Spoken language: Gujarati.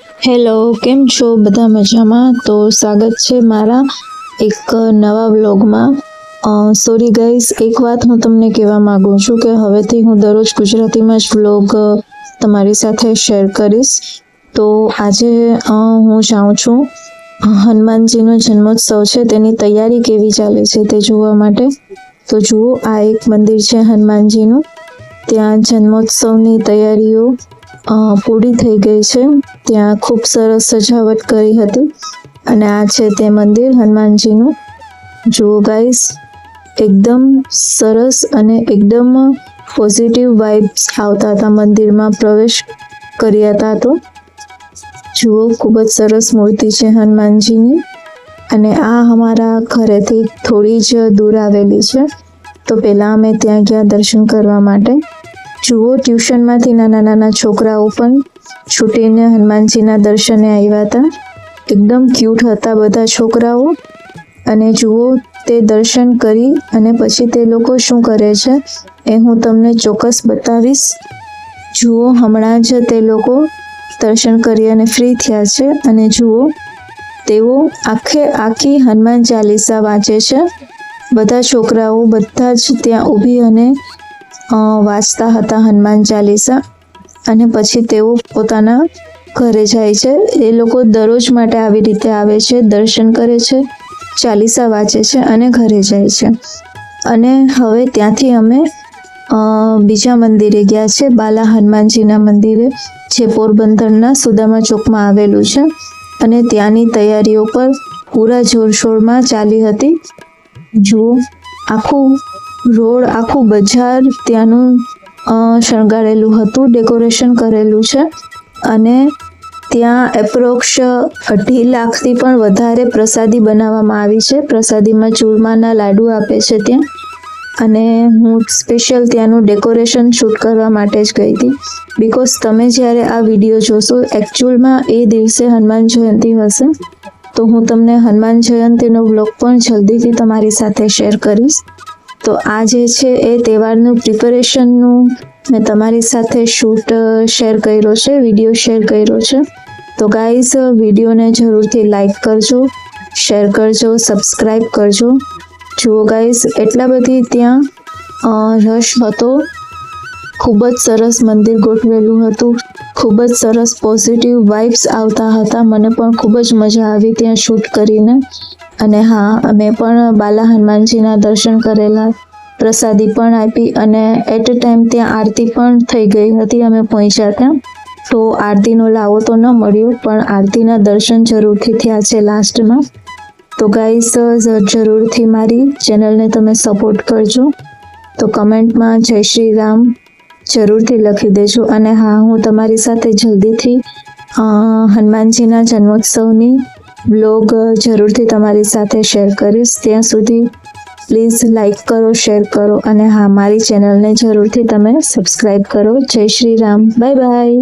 હેલો કેમ છો? બધા મજામાં? તો સ્વાગત છે મારા એક નવા વ્લોગમાં. સોરી ગાઈઝ એક વાત હું તમને કહેવા માગું છું કે હવેથી હું દરરોજ ગુજરાતીમાં જ વ્લોગ તમારી સાથે શેર કરીશ. તો આજે હું જાઉં છું. હનુમાનજીનો જન્મોત્સવ છે, તેની તૈયારી કેવી ચાલે છે તે જોવા માટે? તો જુઓ, આ એક મંદિર છે હનુમાનજીનું. ત્યાં જન્મોત્સવની તૈયારીઓ પૂરી થઈ ગઈ છે. ત્યાં ખૂબ સરસ સજાવટ કરી હતી. અને આ છે તે મંદિર હનુમાનજીનું. જુઓ ગાઈસ એકદમ સરસ અને એકદમ પોઝિટિવ વાઇબ્સ આવતા હતા મંદિરમાં પ્રવેશ કર્યા હતા તો. જુઓ, ખૂબ જ સરસ મૂર્તિ છે હનુમાનજીની. અને આ અમારા ઘરેથી થોડી જ દૂર આવેલી છે. તો પહેલાં અમે ત્યાં ગયા દર્શન કરવા માટે. જુઓ, ટ્યુશનમાંથી નાના નાના છોકરાઓ પણ છૂટીને હનુમાનજીના દર્શને આવ્યા હતા. એકદમ ક્યુટ હતા બધા છોકરાઓ. અને જુઓ, તે દર્શન કરી અને પછી તે લોકો શું કરે છે એ હું તમને ચોક્કસ બતાવીશ. જુઓ, હમણાં જ તે લોકો દર્શન કરી અને ફ્રી થયા છે. અને જુઓ, તેઓ આખે આખી હનુમાન ચાલીસા વાંચે છે. બધા છોકરાઓ બધા જ ત્યાં ઊભી અને વાંચતા હતા હનુમાન ચાલીસા અને પછી તેઓ પોતાના ઘરે જાય છે. એ લોકો દરરોજ માટે આવી રીતે આવે છે, દર્શન કરે છે, ચાલીસા વાંચે છે અને ઘરે જાય છે. અને હવે ત્યાંથી અમે બીજા મંદિરે ગયા છે, બાલા હનુમાનજીના મંદિરે, જે પોરબંદરના સુદામા ચોકમાં આવેલું છે. અને ત્યાંની તૈયારીઓ પર પૂરા જોરશોરમાં ચાલી હતી. જુઓ, આખું રોડ, આખું બજાર ત્યાંનું શણગારેલું હતું, ડેકોરેશન કરેલું છે. અને ત્યાં એપ્રોક્ષ અઢી લાખથી પણ વધારે પ્રસાદી બનાવવામાં આવી છે. પ્રસાદીમાં ચૂરમાના લાડુ આપે છે ત્યાં. અને હું સ્પેશિયલ ત્યાંનું ડેકોરેશન શૂટ કરવા માટે જ ગઈ હતી. બિકોઝ તમે જ્યારે આ વીડિયો જોશો એકચ્યુઅલમાં એ દિવસે હનુમાન જયંતિ હશે, તો હું તમને હનુમાન જયંતિનો બ્લોગ પણ જલ્દીથી તમારી સાથે શેર કરીશ. તો આ જે છે એ તહેવારનું પ્રિપેરેશનનું મેં તમારી સાથે શૂટ શેર કર્યો છે વીડિયો શેર કર્યો છે. તો ગાઈઝ વિડીયોને જરૂરથી લાઈક કરજો શેર કરજો સબસ્ક્રાઈબ કરજો. જુઓ ગાઈઝ એટલા બધી ત્યાં રશ હતો. ખૂબ જ સરસ મંદિર ગોઠવેલું હતું. ખૂબ જ સરસ પોઝિટિવ વાઇબ્સ આવતા હતા. મને પણ ખૂબ જ મજા આવી ત્યાં શૂટ કરીને. અને હા, અમે પણ બાલા હનુમાનજીના દર્શન કરેલા, પ્રસાદી પણ આપી અને એટ અ ટાઈમ ત્યાં આરતી પણ થઈ ગઈ હતી, અમે પહોંચ્યા ત્યાં. તો આરતીનો લાવો તો ન મળ્યો, પણ આરતીના દર્શન જરૂરથી થયા છે લાસ્ટમાં. તો ગાઈસ જરૂરથી મારી ચેનલને તમે સપોર્ટ કરજો. તો કમેન્ટમાં જય શ્રી રામ જરૂરથી લખી દેજો. અને હા, હું તમારી સાથે જલ્દીથી હનુમાનજીના જન્મોત્સવની બ્લોગ જરૂરથી તમારી સાથે શેર કરીશ. ત્યાં સુધી પ્લીઝ લાઈક કરો, શેર કરો અને હા, મારી ચેનલને જરૂરથી તમે સબસ્ક્રાઈબ કરો. જય શ્રી રામ. Bye bye.